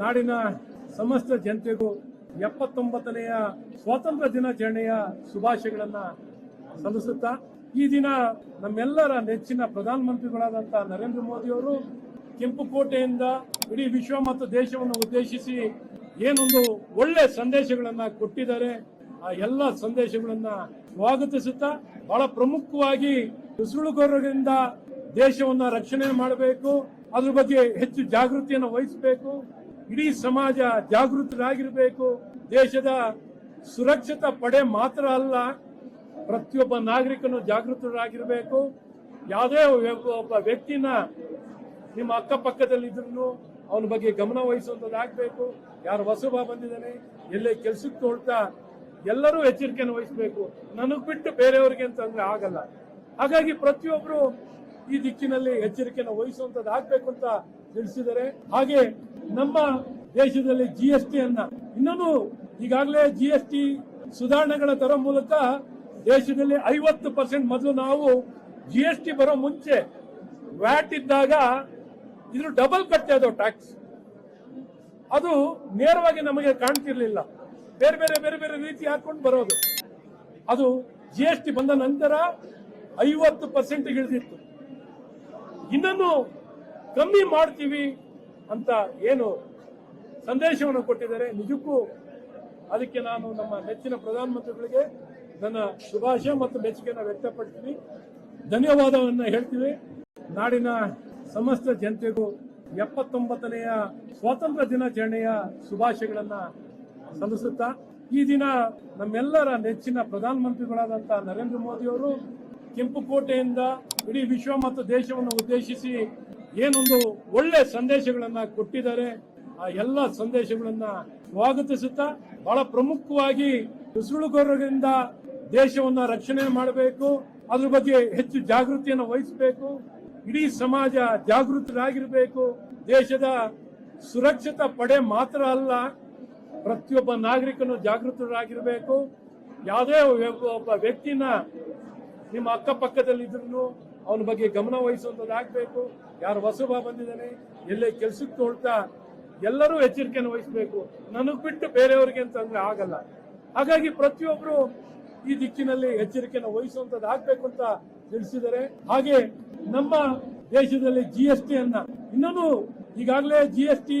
ನಾಡಿನ ಸಮಸ್ತ ಜನತೆಗೂ ಎಪ್ಪತ್ತೊಂಬತ್ತನೆಯ ಸ್ವಾತಂತ್ರ್ಯ ದಿನಾಚರಣೆಯ ಶುಭಾಶಯಗಳನ್ನ ಸಲ್ಲಿಸುತ್ತಾ, ಈ ದಿನ ನಮ್ಮೆಲ್ಲರ ನೆಚ್ಚಿನ ಪ್ರಧಾನಮಂತ್ರಿಗಳಾದಂಥ ನರೇಂದ್ರ ಮೋದಿ ಅವರು ಕೆಂಪುಕೋಟೆಯಿಂದ ಇಡೀ ವಿಶ್ವ ಮತ್ತು ದೇಶವನ್ನು ಉದ್ದೇಶಿಸಿ ಏನೊಂದು ಒಳ್ಳೆ ಸಂದೇಶಗಳನ್ನ ಕೊಟ್ಟಿದ್ದಾರೆ. ಆ ಎಲ್ಲ ಸಂದೇಶಗಳನ್ನ ಸ್ವಾಗತಿಸುತ್ತಾ, ಬಹಳ ಪ್ರಮುಖವಾಗಿ ನುಸುಳುಗೋರರಿಂದ ದೇಶವನ್ನ ರಕ್ಷಣೆ ಮಾಡಬೇಕು, ಅದ್ರ ಬಗ್ಗೆ ಹೆಚ್ಚು ಜಾಗೃತಿಯನ್ನು ವಹಿಸಬೇಕು. ಇಡೀ ಸಮಾಜ ಜಾಗೃತರಾಗಿರಬೇಕು. ದೇಶದ ಸುರಕ್ಷಿತ ಪಡೆ ಮಾತ್ರ ಅಲ್ಲ, ಪ್ರತಿಯೊಬ್ಬ ನಾಗರಿಕನು ಜಾಗೃತರಾಗಿರಬೇಕು. ಯಾವುದೇ ಒಬ್ಬ- ವ್ಯಕ್ತಿನ ನಿಮ್ಮ ಅಕ್ಕಪಕ್ಕದಲ್ಲಿ ಇದ್ರು ಅವನ ಬಗ್ಗೆ ಗಮನ ವಹಿಸುವಂತದಾಗಬೇಕು ಯಾರು ಹೊಸಬ ಬಂದಿದ್ದಾನೆ, ಎಲ್ಲೇ ಕೆಲಸಕ್ಕೆ ತೊಳ್ತಾ ಎಲ್ಲರೂ ಎಚ್ಚರಿಕೆಯನ್ನು ವಹಿಸಬೇಕು. ನನಗೆ ಬಿಟ್ಟು ಬೇರೆಯವರಿಗೆ ಅಂತಂದ್ರೆ ಆಗಲ್ಲ. ಹಾಗಾಗಿ ಪ್ರತಿಯೊಬ್ಬರು ಈ ದಿಕ್ಕಿನಲ್ಲಿ ಎಚ್ಚರಿಕೆಯನ್ನು ವಹಿಸುವಂತದ್ದು ಆಗ್ಬೇಕು ಅಂತ ತಿಳಿಸಿದರೆ ಹಾಗೆ ನಮ್ಮ ದೇಶದಲ್ಲಿ ಜಿ ಎಸ್ ಟಿ ಅನ್ನ ಇನ್ನೂ ಈಗಾಗಲೇ ಜಿ ಎಸ್ ಟಿ ಸುಧಾರಣೆಗಳ ತರೋ ಮೂಲಕ ದೇಶದಲ್ಲಿ ಐವತ್ತು ಪರ್ಸೆಂಟ್ ಮೊದಲು ನಾವು ಜಿ ಎಸ್ ಟಿ ಬರೋ ಮುಂಚೆ ವ್ಯಾಟ್ ಇದ್ದಾಗ ಇದ್ರ ಡಬಲ್ ಕಟ್ತಾ ಇದ್ದವು ಟ್ಯಾಕ್ಸ್ ಅದು ನೇರವಾಗಿ ನಮಗೆ ಕಾಣ್ತಿರ್ಲಿಲ್ಲ. ಬೇರೆ ಬೇರೆ ಬೇರೆ ಬೇರೆ ರೀತಿ ಹಾಕೊಂಡು ಬರೋದು. ಅದು ಜಿ ಎಸ್ ಟಿ ಬಂದ ನಂತರ ಐವತ್ತು ಪರ್ಸೆಂಟ್ ಇಳಿದಿತ್ತು. ಇನ್ನನ್ನು ಕಮ್ಮಿ ಮಾಡ್ತೀವಿ. ಅಂತ ಏನು ಸಂದೇಶವನ್ನು ಕೊಟ್ಟಿದ್ದಾರೆ. ನಿಜಕ್ಕೂ ಅದಕ್ಕೆ ನಾನು ನಮ್ಮ ನೆಚ್ಚಿನ ಪ್ರಧಾನಮಂತ್ರಿಗಳಿಗೆ ನನ್ನ ಶುಭಾಶಯ ಮತ್ತು ಮೆಚ್ಚುಗೆಯನ್ನು ವ್ಯಕ್ತಪಡಿಸ್ತೀವಿ ಧನ್ಯವಾದವನ್ನು ಹೇಳ್ತೀವಿ. ನಾಡಿನ ಸಮಸ್ತ ಜನತೆಗೂ ಎಪ್ಪತ್ತೊಂಬತ್ತನೆಯ ಸ್ವಾತಂತ್ರ್ಯ ದಿನಾಚರಣೆಯ ಶುಭಾಶಯಗಳನ್ನ ಸಲ್ಲಿಸುತ್ತಾ, ಈ ದಿನ ನಮ್ಮೆಲ್ಲರ ನೆಚ್ಚಿನ ಪ್ರಧಾನಮಂತ್ರಿಗಳಾದಂಥ ನರೇಂದ್ರ ಮೋದಿ ಅವರು ಕೆಂಪುಕೋಟೆಯಿಂದ ಇಡೀ ವಿಶ್ವ ಮತ್ತು ದೇಶವನ್ನು ಉದ್ದೇಶಿಸಿ ಏನೊಂದು ಒಳ್ಳೆ ಸಂದೇಶಗಳನ್ನ ಕೊಟ್ಟಿದ್ದಾರೆ. ಆ ಎಲ್ಲ ಸಂದೇಶಗಳನ್ನ ಸ್ವಾಗತಿಸುತ್ತಾ ಬಹಳ ಪ್ರಮುಖವಾಗಿ ನುಸುಳುಗೋರರಿಂದ ದೇಶವನ್ನ ರಕ್ಷಣೆ ಮಾಡಬೇಕು. ಅದ್ರ ಬಗ್ಗೆ ಹೆಚ್ಚು ಜಾಗೃತಿಯನ್ನು ವಹಿಸಬೇಕು. ಇಡೀ ಸಮಾಜ ಜಾಗೃತರಾಗಿರಬೇಕು. ದೇಶದ ಸುರಕ್ಷಿತ ಪಡೆ ಮಾತ್ರ ಅಲ್ಲ, ಪ್ರತಿಯೊಬ್ಬ ನಾಗರಿಕನು ಜಾಗೃತರಾಗಿರಬೇಕು. ಯಾವುದೇ ಒಬ್ಬ- ವ್ಯಕ್ತಿನ ನಿಮ್ಮ ಅಕ್ಕಪಕ್ಕದಲ್ಲಿ ಇದ್ರು ಅವನ ಬಗ್ಗೆ ಗಮನ ವಹಿಸುವಂತದ್ದಾಗಬೇಕು ಯಾರು ಹೊಸಬ ಬಂದಿದ್ದಾನೆ, ಎಲ್ಲೇ ಕೆಲ್ಸಕ್ಕೆ ತೋಳ್ತಾ ಎಲ್ಲರೂ ಎಚ್ಚರಿಕೆಯನ್ನು ವಹಿಸಬೇಕು. ನನಗೆ ಬಿಟ್ಟು ಬೇರೆಯವರಿಗೆ ಅಂತಂದ್ರೆ ಆಗಲ್ಲ. ಹಾಗಾಗಿ ಪ್ರತಿಯೊಬ್ಬರು ಈ ದಿಕ್ಕಿನಲ್ಲಿ ಎಚ್ಚರಿಕೆಯನ್ನು ವಹಿಸುವಂತದ್ದು ಆಗ್ಬೇಕು ಅಂತ ತಿಳಿಸಿದರೆ ಹಾಗೆ ನಮ್ಮ ದೇಶದಲ್ಲಿ ಜಿ ಎಸ್ ಟಿ ಅನ್ನ ಇನ್ನೂ ಈಗಾಗಲೇ ಜಿ ಎಸ್ ಟಿ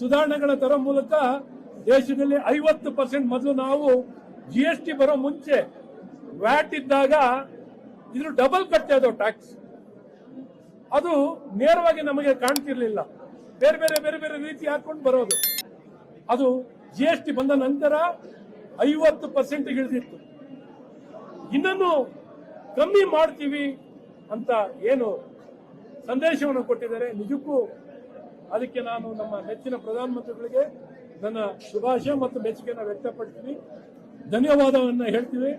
ಸುಧಾರಣೆಗಳ ತರ ಮೂಲಕ ದೇಶದಲ್ಲಿ ಐವತ್ತು ಪರ್ಸೆಂಟ್ ಮೊದಲು ನಾವು ಜಿ ಎಸ್ ಟಿ ಬರೋ ಮುಂಚೆ ವ್ಯಾಟ್ ಇದ್ದಾಗ ಇದ್ರ ಡಬಲ್ ಕಟ್ತಾ ಇದ್ದವು ಟ್ಯಾಕ್ಸ್ ಅದು ನೇರವಾಗಿ ನಮಗೆ ಕಾಣ್ತಿರ್ಲಿಲ್ಲ. ಬೇರೆ ಬೇರೆ ಬೇರೆ ಬೇರೆ ರೀತಿ ಹಾಕೊಂಡು ಬರೋದು. ಅದು ಜಿ ಎಸ್ ಟಿ ಬಂದ ನಂತರ ಐವತ್ತು ಪರ್ಸೆಂಟ್ ಇಳಿದಿತ್ತು. ಇನ್ನನ್ನು ಕಮ್ಮಿ ಮಾಡ್ತೀವಿ ಅಂತ ಏನು ಸಂದೇಶವನ್ನು ಕೊಟ್ಟಿದ್ದಾರೆ. ನಿಜಕ್ಕೂ ಅದಕ್ಕೆ ನಾನು ನಮ್ಮ ನೆಚ್ಚಿನ ಪ್ರಧಾನಮಂತ್ರಿಗಳಿಗೆ ನನ್ನ ಶುಭಾಶಯ ಮತ್ತು ಮೆಚ್ಚುಗೆಯನ್ನು ವ್ಯಕ್ತಪಡಿಸ್ತೀನಿ. ಧನ್ಯವಾದವನ್ನು ಹೇಳ್ತೀವಿ.